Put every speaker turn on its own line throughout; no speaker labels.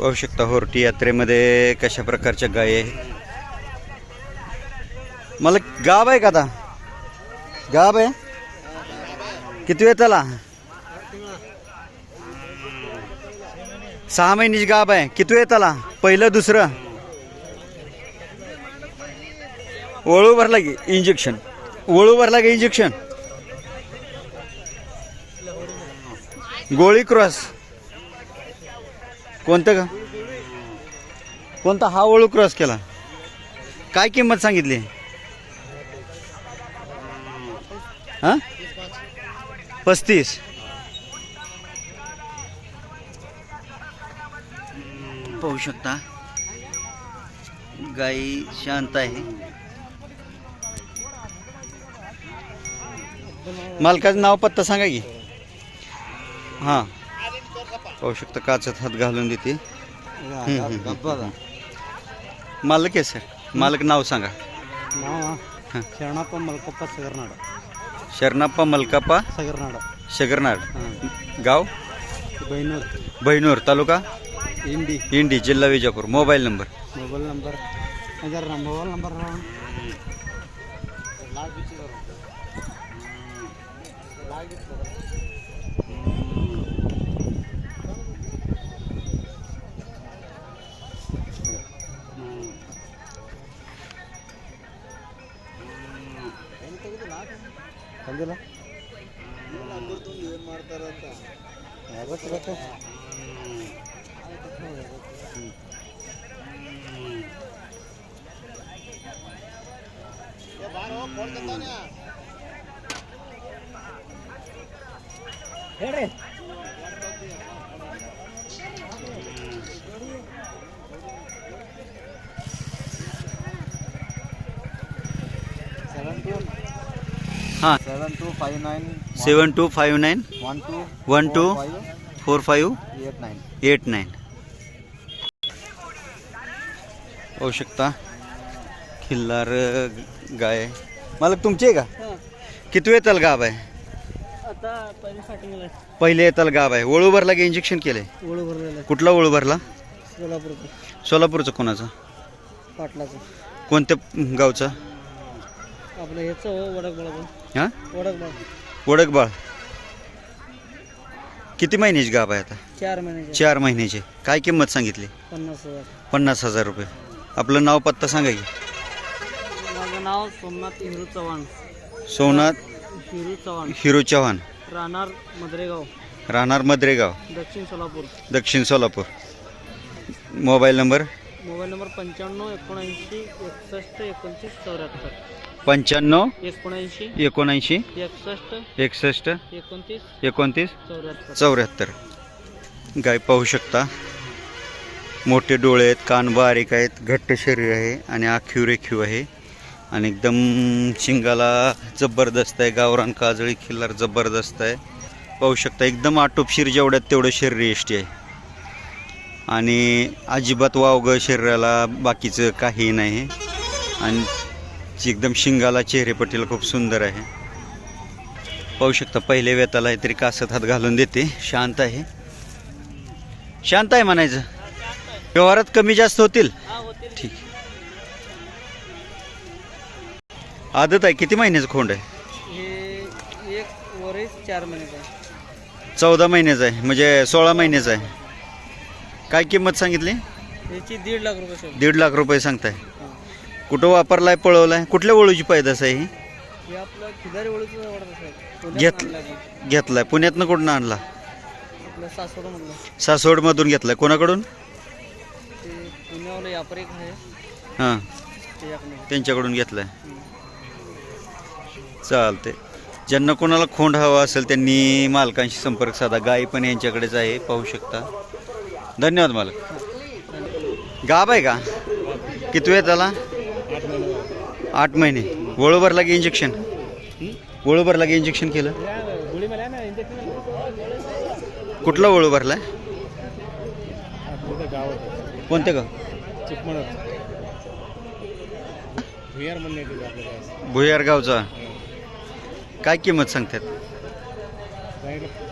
पाहू शकता होर्टी यात्रेमध्ये कशा प्रकारच्या गाय आहे मला गाब आहे का आता? गाब आहे? किती वेळ त्याला? सहा महिन्याची गाब आहे. किती वेळ त्याला? पहिलं दुसरं? वळू भरला की इंजेक्शन वळू भरला की इंजेक्शन गोळी क्रॉस. कोणतं का? कोणता हा वळू क्रॉस केला? काय किंमत सांगितली? हा? पस्तीस. पाहू शकता. गाई शांत आहे. मालकाचं नाव पत्ता सांगा की. हां. पाहू शकता काचात हात घालून देते. मालक आहे सर मालक नाव सांगा.
शरणाप्पा मलकप्पा सगरनाड.
शरणाप्पा मलकप्पा
सगरनाड.
सगरनाड. गाव?
बहिनूर
बहिनूर तालुका?
इंडी.
इंडी जिल्हा
Vijapur. Mobile
number?
Mobile number. Mobile number
ಬಂದಿಲ್ಲ ಗೊತ್ತಿರುತ್ತೆ ಹೇಳಿ nine
seven two
five nine
one
two four
five eight
nine eight nine शकता. खिल्लार गाय. मालक तुमची आहे का? कितवे येताल गाब आहे?
पहिले
येताल गाब आहे. ओळू भरला की इंजेक्शन
केले
कुठला ओळू भरला?
सोलापूरचं
कोणाचा?
पाटलाचं.
कोणत्या गावचा?
आपलं ह्याचं हो वडकबाळ
हां?
वडकबाळ.
वडकबाळ. किती महिन्याची गाब आहे आता?
चार महिन्याचे.
चार महिन्याची. काय किंमत सांगितली?
पन्नास हजार.
पन्नास हजार रुपये. आपलं नाव पत्ता सांगा की.
माझं नाव सोमनाथ हिरू चव्हाण.
सोमनाथ
हिरू चव्हाण.
हिरो चव्हाण.
राहणार मद्रेगाव.
राहणार Madregaon.
Dakshin Solapur.
Dakshin Solapur. Mobile number?
Mobile number पंच्याण्णव एकोणऐंशी एकसष्ट एकोणतीस चौऱ्याहत्तर.
पंच्याण्णव
एकोणऐंशी
एकोणऐंशी
एकसष्ट
एकसष्ट
एकोणतीस
एकोणतीस
चौऱ्याहत्तर.
चौऱ्याहत्तर. गाय पाहू शकता. मोठे डोळे आहेत कान बारीक आहेत घट्ट शरीर आहे आणि आखीव रेखीव आहे. आणि एकदम शिंगाला जबरदस्त आहे गावरान काजळी खिल्लार जबरदस्त आहे. पाहू शकता एकदम आटोपशीर जेवढ्यात तेवढं शरीर यष्टी आहे. आणि अजिबात वावगं शरीराला बाकीचं काही नाही. आणि ची एकदम शिंगाला चेहरेपट्टीला खूप सुंदर आहे. पाहू शकता पहिले वेताला आहे तरी कासत हात घालून देते. शांत आहे. शांत आहे म्हणायचं. व्यवहारात कमी जास्त होतील.
होते
ठीक. आदत आहे. किती महिन्याचं खोंड आहे?
हे चार महिन्याचा
चौदा महिन्याचं आहे. म्हणजे सोळा महिन्याचं आहे. काय किंमत सांगितली?
याची दीड लाख रुपये
दीड लाख रुपये सांगताय. कुठं वापरलाय पळवलाय? कुठल्या वळूची पैदास आहे ही?
हे आपलं खिदारी
घेत घेतलाय. पुण्यातनं कुठून आणला?
आपलं सासवड म्हणलं
सासवडमधून घेतलाय. कोणाकडून?
ते पुण्यावाला यापर एक आहे.
हां.
ते
त्यांच्याकडून घेतलाय. चालते ज्यांना कोणाला खोंड हवा असेल त्यांनी मालकांशी संपर्क साधा. गाय पण यांच्याकडेच आहे पाहू शकता. धन्यवाद मालक. गाब आहे का? किती वेळ त्याला आठ महिने. वळू लागे इंजेक्शन वळू लागे इंजेक्शन केलं? कुठला वळू भरलाय?
आपलं गाव?
का
भुयार काय
गावचा. काय किंमत सांगतात?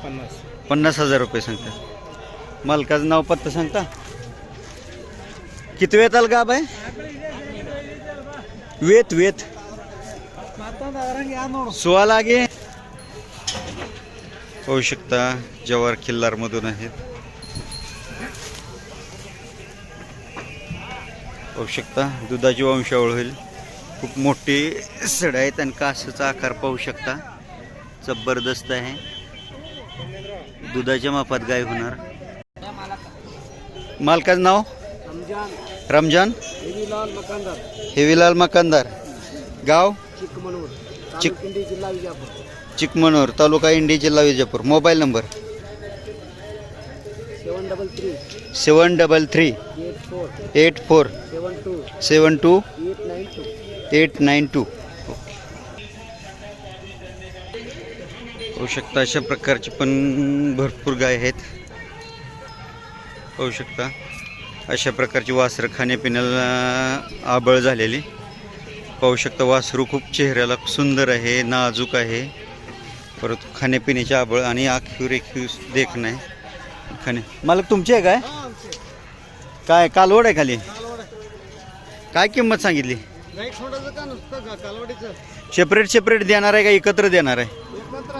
पन्नास
पन्नास हजार रुपये सांगतात. मालकाचं नाव पत्ता सांगता? किती वेळ चाल गाब आहे वेत वेत. सोळा लागे. पाहू शकता जवार खिल्लारमधून आहेत. पाहू शकता दुधाची वंशावळ होईल. खूप मोठी सड आहेत आणि कासाचा आकार पाहू शकता. जबरदस्त आहे. दुधाच्या मापात गाय होणार. मालकाचं नाव?
रमजान? देवीलाल मकानदार.
हेवीलाल मकानदार. गाव?
चिकमनूर.
चिक-
जिल्हा विजापूर.
चिकमनूर तालुका इंडी जिल्हा Vijapur. Mobile number?
Seven double three.
Seven double three.
Eight four.
Eight four.
Seven two.
Seven two.
Eight nine two.
Eight nine two. होऊ शकता अशा प्रकारची पण भरपूर गाय आहेत. होऊ शकता. अशा प्रकारची वासरं खाण्यापिण्याला आबळ झालेली. पाहू शकता वासरू खूप चेहऱ्याला सुंदर आहे नाजूक आहे. परत खाण्यापिण्याची आबळ आणि आखीव रेखीव देखणं आहे खाणे मालक तुमची आहे काय? काय कालवड आहे खाली? काय किंमत सांगितली?
नाही
सेपरेट सेपरेट देणार आहे का एकत्र देणार आहे?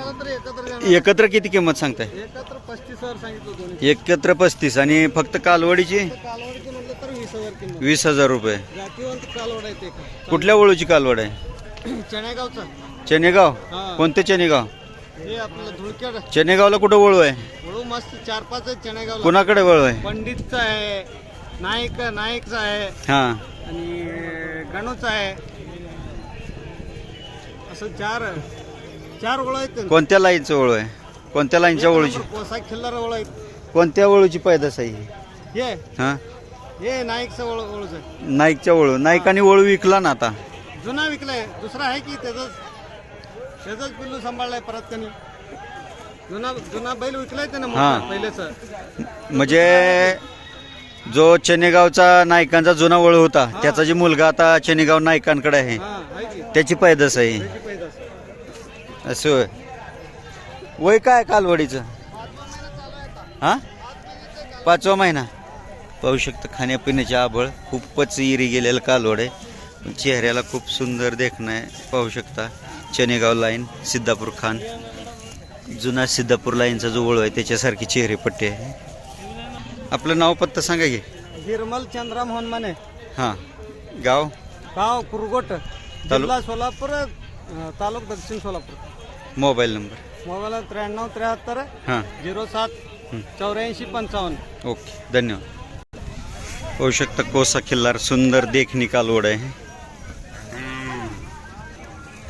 एकत्र
किती किंमत सांगताय?
एकत्र पस्तीस हजार सांगितलं दोन्ही.
एकत्र पस्तीस आणि फक्त कालवडीची?
कालवडीचं म्हटलं तर वीस हजार किंमत.
वीस हजार रुपये.
जातीवंत कालवड आहे ते का
कुठल्या वळूची कालवड आहे?
चण्यागावचा
चनेगाव
हा.
कोणते चनेगाव
हे आपलं धुळक्याड
चनेगावला कुठं वळू आहे?
वळू मस्त चार पाच आहेत चण्यागावला
कुणाकडे वळू आहे?
पंडितचा आहे नाईक नाईकचा आहे.
हा.
आणि गणूचा आहे. असं चार चार ओळ आहेत.
कोणत्या लाईनचं वळू आहे? कोणत्या लाईनच्या
नंबर कोसा खिल्लार ओळ आहेत.
कोणत्या वळूची पैदास आहे? ही?
हे?
हा
नाईकचा ओळ ओळच आहे.
नाईकच्या वळू नाईकाने वळू विकला ना आता.
जुना विकलाय. दुसरा आहे की त्याचाच त्याचाच पिल्लू सांभाळलाय परत त्यांनी. जुना जुना बैल विकलाय त्यानं
हा.
पहिलेच.
म्हणजे जो चनेगावचा नायकांचा जुना वळू होता त्याचा जे मुलगा आता चनेगाव नायकांकडे आहे
हा आहे की.
त्याची पैदास आहे. असं होय. वय काय कालवडीचं? हा? पाचवा महिना. पाहू शकता खाण्यापिण्याची आबळ खूपच इरी गेलेलं कालवड आहे. चेहऱ्याला खूप सुंदर देखणं आहे. पाहू शकता चनेगाव लाईन सिद्धापूर खान. जुना सिद्धापूर लाईनचा जो वळू आहे त्याच्यासारखी चेहरेपट्टी आहे. आपलं नाव पत्ता सांगा की.
गिरमल चंद्राम होनमाने
हां. गाव?
गाव कुरगोट. जिल्हा सोलापूर तालुका दक्षिण सोलापूर.
Mobile number.
मोबाईल त्र्याण्णव त्र्याहत्तर
हां.
झिरो सात चौऱ्याऐंशी पंचावन्न.
ओके धन्यवाद. होऊ शकतं कोसा किल्लार सुंदर देखणी कालवड आहे.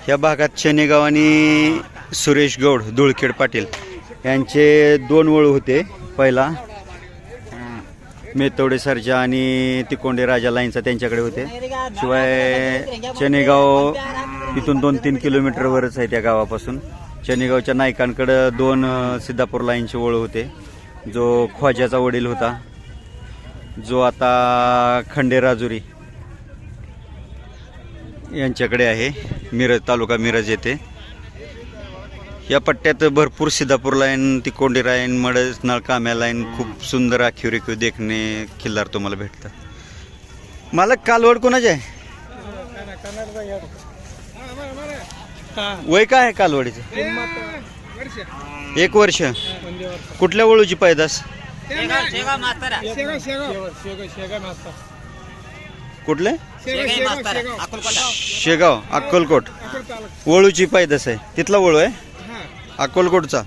या भागात शनेगाव आणि सुरेश गौड धुळखेड पाटील यांचे दोन वळू होते. पहिला मेतवडे सरजा आणि तिकोंडे राजा लाईनचा त्यांच्याकडे होते. शिवाय चनेगाव इथून दोन तीन किलोमीटरवरच आहे त्या गावापासून. शनिगावच्या नायकांकडं दोन सिद्धापूर लाईनची ओळ होते. जो ख्वाजाचा वडील होता. जो आता खंडेराजुरी यांच्याकडे आहे. मिरज तालुका मिरज येथे. या पट्ट्यात भरपूर सिद्धापूर लाईन तिकोंडी लाईन मडस नळकाम्या लाईन खूप सुंदर आखीव रेखीव देखणे किल्लार तुम्हाला भेटतात. मला कालवड कोणाचे आहे? वय काय आहे कालवडीचं? एक वर्ष. कुठल्या वळूची पैदास? कुठले? शेगाव अक्कलकोट. वळूची पैदास आहे. तिथला वळू आहे? अक्कलकोटचा.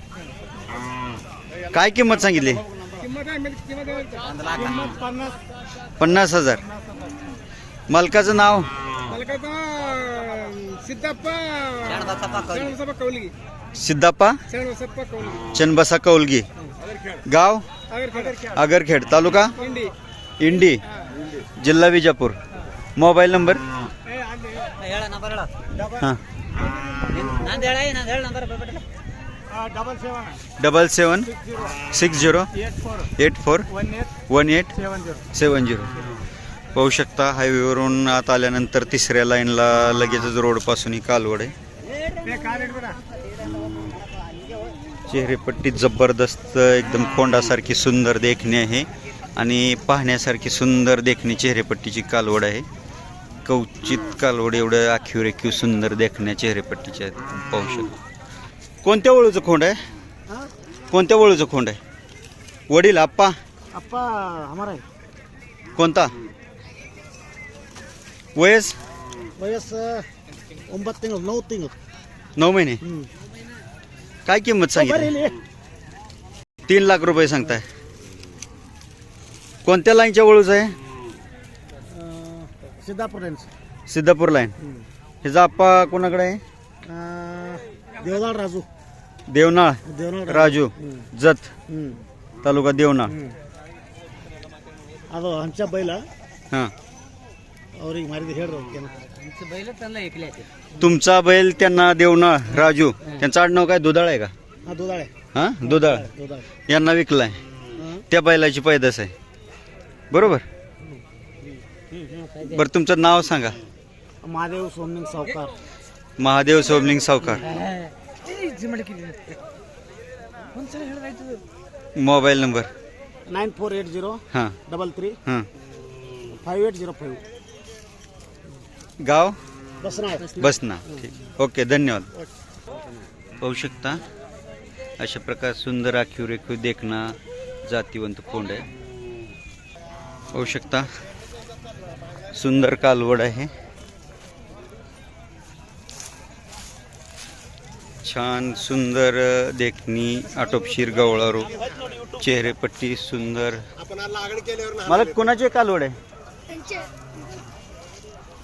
काय किंमत सांगितली? पन्नास हजार. मालकाचं नाव? सिद्धाप्पा चनबसा कौलगी गाव आगरखेड तालुका इंडी जिल्हा विजापूर मोबाईल नंबर हां double seven
six zero
eight four
one eight
seven zero पाहू शकता हायवेवरून आत आल्यानंतर तिसऱ्या लाईनला लगेचच रोडपासून ही कालवड आहे. चेहरेपट्टी जबरदस्त एकदम कोंडासारखी सुंदर देखणे आहे आणि पाहण्यासारखी सुंदर देखणी चेहरेपट्टीची कालवड आहे. कवचित कालवड एवढं आखीव रेखीव सुंदर देखण्या चेहरेपट्टीच्या आहेत. पाहू शकतो. कोणत्या वळूचं खोंड आहे? कोणत्या वळूचं खोंड आहे? वडील आप्पा?
अप्पा हमारा
कोणता? वयस
वयस ಒಂಬತ್ತು ತಿಂಗಳು ನौ ತಿಂಗಳು
नऊ महिने काय किंमत सांगितली
ಇಲ್ಲಿ
तीन लाख रुपये सांगताय कोणत्या लाईनच्या वळूच आहे
ಸಿದ್ದಾಪುರ ರೆನ್ಸ್
सिद्धापूर लाईन ह्याचा आप्पा कोणाकडे आहे
ದೇವದಾಳ್ ರಾಜು
देवनाळ
ದೇವನಾಳ್
राजू जत
ಹ್ಞೂ
तालुका देवनाळ
ಹ್ಞೂ ಅದು ಹಂಚ ಬೈಲ
हां
ಅವ್ರಿಗೆ ಮಾರಿದ ಹೇಳ್ರಿ ಅವ್ರಿಗೆ
तुमचा बैल त्यांना देवनाळ राजू त्यांचं आडनाव काय दुधाळ आहे का
ಹಾಂ ದೂದಾಳೆ
हां दुधाळ
ದೂದಾಳೆ
यांना विकलाय
ಹಾಂ
त्या बैलाची पैदास आहे बरोबर बरं तुमचं नाव सांगा
Madev ಸೋಮನಿಂಗ್ Savkar
Mahadev Somling Savkar mobile number
nine four eight zero
हां
ಡಬಲ್ ತ್ರೀ
हां
ಫೈವ್ ಏಟ್ ಜೀರೋ ಫೈವ್
गाव? बसना ओके धन्यवाद. पाहू शकता अशा प्रकार सुंदर आखीव रेखीव देखना जातीवंत कोंड आहे. पाहू शकता सुंदर कालवड आहे. छान सुंदर देखणी आटोपशीर गवळारू चेहरेपट्टी सुंदर. मला कोणाचे कालवड आहे?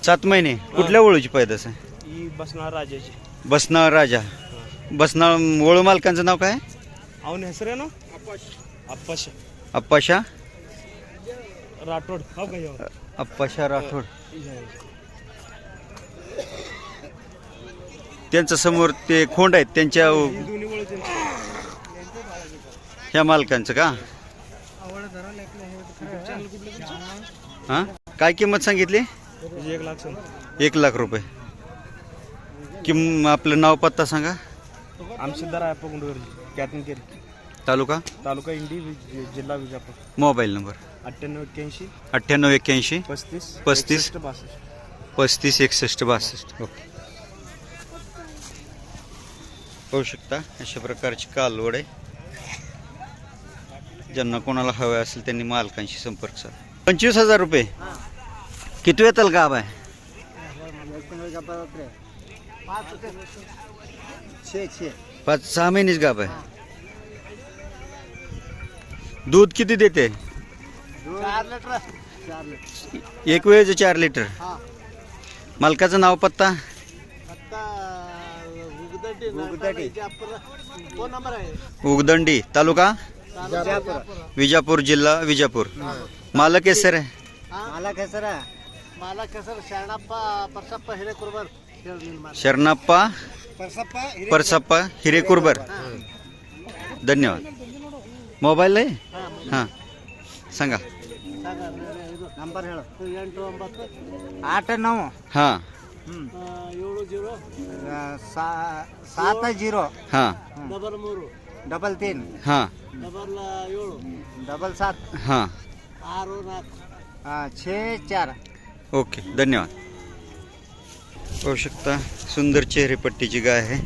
सात महिने. कुठल्या ओळूची पैदास आहे?
बसणार राजाची.
बसनाळ राजा. बसनाळ ओळू मालकांचं नाव काय?
अवून हेसरे ना?
अप्पाशा.
अप्पाशा? राठोड. हो हो?
अप्पाशा राठोड. हो. त्यांच्यासमोर ते खोंड आहेत त्यांच्या ह्या मालकांचं का? हा? काय किंमत सांगितली?
एक लाख
एक लाख रुपये. किम आपलं नाव पत्ता सांगा.
आमसिद्धार आहे गुंडवरी कॅतनकेरी
तालुका?
तालुका इंडी वि- जिल्हा विजापूर.
Mobile number.
अठ्ठ्याण्णव एक्क्याऐंशी
अठ्ठ्याण्णव एक्क्याऐंशी
पस्तीस
पस्तीस.
बासष्ट.
पस्तीस एकसष्ट बासष्ट. ओके. पाहू शकता अशा प्रकारची कालवड आहे. ज्यांना कोणाला हवे असेल त्यांनी मालकांशी संपर्क साधा. पंचवीस हजार रुपये. किती येताल गाव आहे? पाच सहा महिनेच गाव आहे. दूध किती देते? एक वेळेचं चार लिटर. मालकाचं नाव पत्ता?
आहे
उगदंडी तालुका?
विजापूर.
जिल्हा विजापूर. मालक आहे सर?
मला ಕೆಸರ ಮಾಲ ಕೆಸರು ಶರಣಪ್ಪ ಪರ್ಸಪ್ಪ ಹಿರೇಕುರ್ಬರ್
शरणाप्पा
ಪರ್ಸಪ್ಪ
परसप्पा हिरेकुरबर धन्यवाद मोबाईल आहे हां सांगा
ನಂಬರ್ ಹೇಳು ಎಂಟು ಒಂಬತ್ತು ಆಟ ನಾವು
हां
ಏಳು ಜೀರೋ ಸಾತ ಜೀರೋ
हां
ಡಬಲ್ ಮೂರು
डबल तीन
हां
ಡಬಲ್ ಏಳು
डबल सात
हां
ಆರು ನಾಲ್ಕು
हाँ, छः चार
ओके धन्यवाद. पाहू शकता सुंदर चेहरेपट्टीची गाय आहे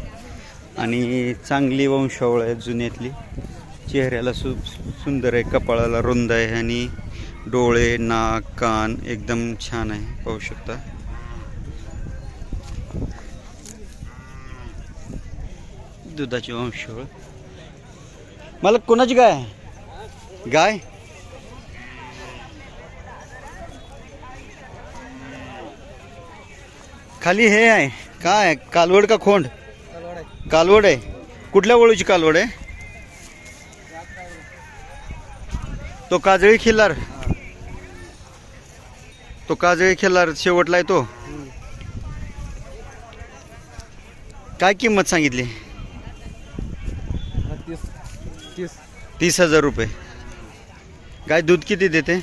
आणि चांगली वंशावळ आहे जुन्यातली. चेहऱ्याला सु सुंदर आहे कपाळाला रुंद आहे आणि डोळे नाक कान एकदम छान आहे. पाहू शकता. दुधाची वंशावळ. मला कोणाची गाय आहे? गाय? खाली हे आहे. काय? कालवड का खोंड? कालवड आहे. कुठल्या वळूची कालवड आहे? तो काजळी खिल्लार. तो काजळी खिल्लार शेवटला आहे तो. काय किंमत सांगितली?
तीस
हजार रुपये. गाय दूध किती देते?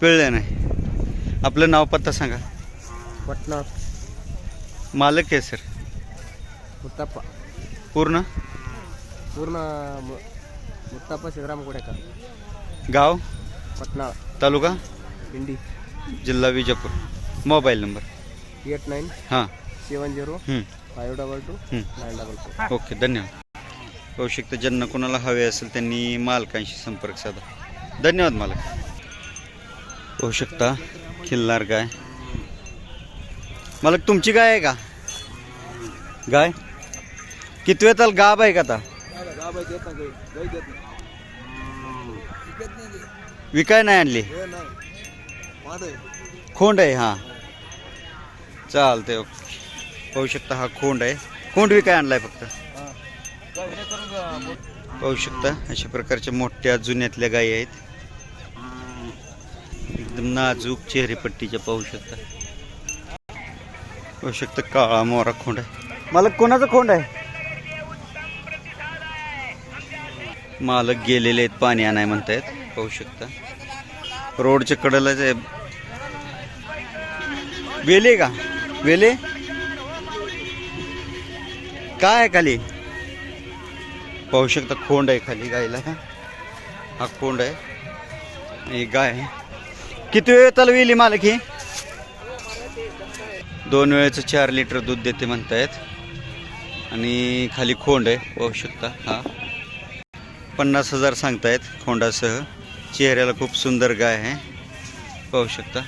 पिळलं नाही. आपलं नाव पत्ता सांगा.
पटना.
मालक आहे सर.
मुत्ताप्पा.
पूर्ण?
पूर्ण मुत्ताप्पा सिद्धराम गोडेकर.
गाव?
पटना.
तालुका?
इंडी
जिल्हा Vijapur. Mobile number?
Eight nine
हां.
सेवन झिरो
हं,
five double
two.
Nine double four
okay धन्यवाद. होऊ शकतं ज्यांना कोणाला हवे असेल त्यांनी मालकांशी संपर्क साधा. धन्यवाद मालक. होऊ शकता खिल्लार गाय. मला तुमची गाय आहे का? गाय? किती वेळ गाब आहे का आता? विकाय नाही आणली? खोंड आहे हां. चालते ओके. पाहू शकता हा खोंड आहे. खोंड विकाय आणलाय फक्त. पाहू शकता अशा प्रकारच्या मोठ्या जुन्यातल्या गायी आहेत. एकदम नाजूक चेहरेपट्टीच्या पाहू शकता. पाहू शकता काळा मोरा खोंड आहे. मालक कोणाचा खोंड आहे? मालक गेलेले आहेत पाणी आणाय म्हणतायत पाहू शकता. रोडच्या कडेलाच आहे वेले का? वेले? काय आहे खाली? पाहू शकता खोंड आहे खाली गायला. हा खोंड आहे. ही गाय किती वेळ त्याला वेली मालक ही? दोन वेळेचं चार लिटर दूध देते म्हणतायत. आणि खाली खोंड आहे पाहू शकता हा. पन्नास हजार सांगतायत खोंडासह. चेहऱ्याला खूप सुंदर गाय आहे. पाहू शकता.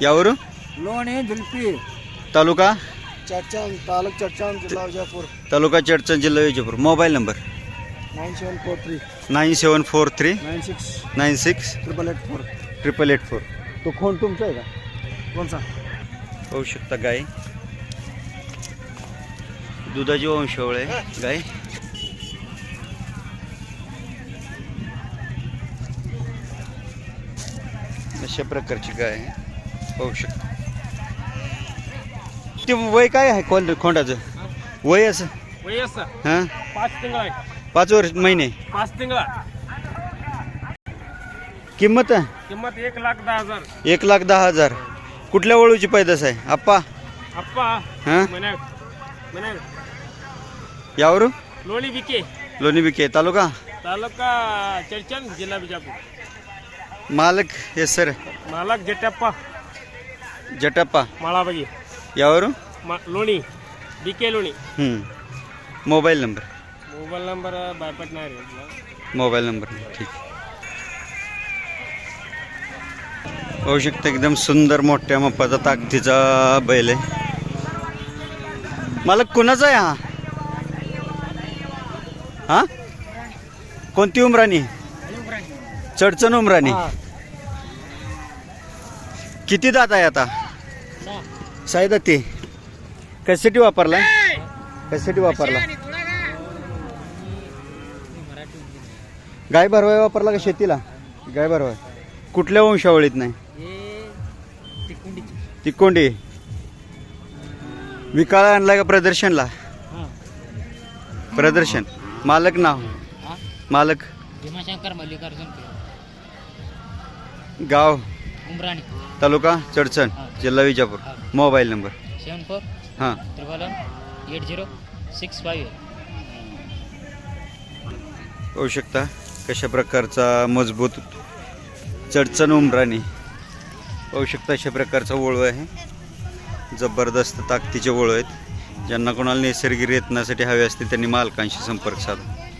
यावरून?
लोणी जुल्पी
तालुका?
चर्चान तालुक चर्चान जिल्हा विजापूर.
तालुका चडचण जिल्हा Vijapur. Mobile number?
Nine seven four three.
Nine seven four three
nine six
nine six
triple eight four.
Triple eight four. तो खोंड तुमचा आहे का?
कोणचा?
पाहू शकता गाय दुधाची वंशावळ आहे गाय अशा प्रकारची गाय आहे पाहू शकता. ते वय काय आहे कोण खोंडाचं? वय असं?
वयस्स
हां?
पाच तिंगळा
पाच वर्ष महिने.
पाच तिंगळा.
किंमत?
किंमत एक लाख दहा हजार.
एक लाख दहा हजार. कुठल्या वळूची पैदास आहे? आप्पा?
अप्पा
हां? यावरू?
लोणी बिके
लोणी बिके तालुका?
तालुका चर्चन जिल्हा बिजापूर.
मालक हे सर.
मालक जटप्पा
जटप्पा
माळाबगी.
यावर?
मा लोणी. बिके Loni.
Mobile number.
Mobile number बायपट नाही
मोबाईल नंबर ठीक. होऊ शकतं एकदम सुंदर मोठ्या मप्पाचा ताकदीचा बैल आहे. मालक कुणाचा आहे हा? हा? कोणती उमराणी? चडचण उमराणी. किती दात आहे आता? साई दाती. कशासाठी वापरला कशासाठी वापरला? गाय भरवाय वापरला का शेतीला? गाय भरवाय. कुठल्या वंशावळीत नाही? तिकोंडी. विकाळा आणलाय का प्रदर्शनला? प्रदर्शन. मालक नाव? मालक.
भीमाशंकर मल्लिकार्जुन
गाव?
उमराणी.
तालुका? चडचण. जिल्हा Vijapur. Mobile number.
Seven four
हां.
Triple one eight zero six five
पाहू शकता. कशा प्रकारचा मजबूत चडचण उमराणी पाहू शकता अशा प्रकारचा वळू आहे. जबरदस्त ताकदीचे वळू आहेत. ज्यांना कोणाला नैसर्गिक रेतनासाठी हवे असते त्यांनी मालकांशी संपर्क साधा.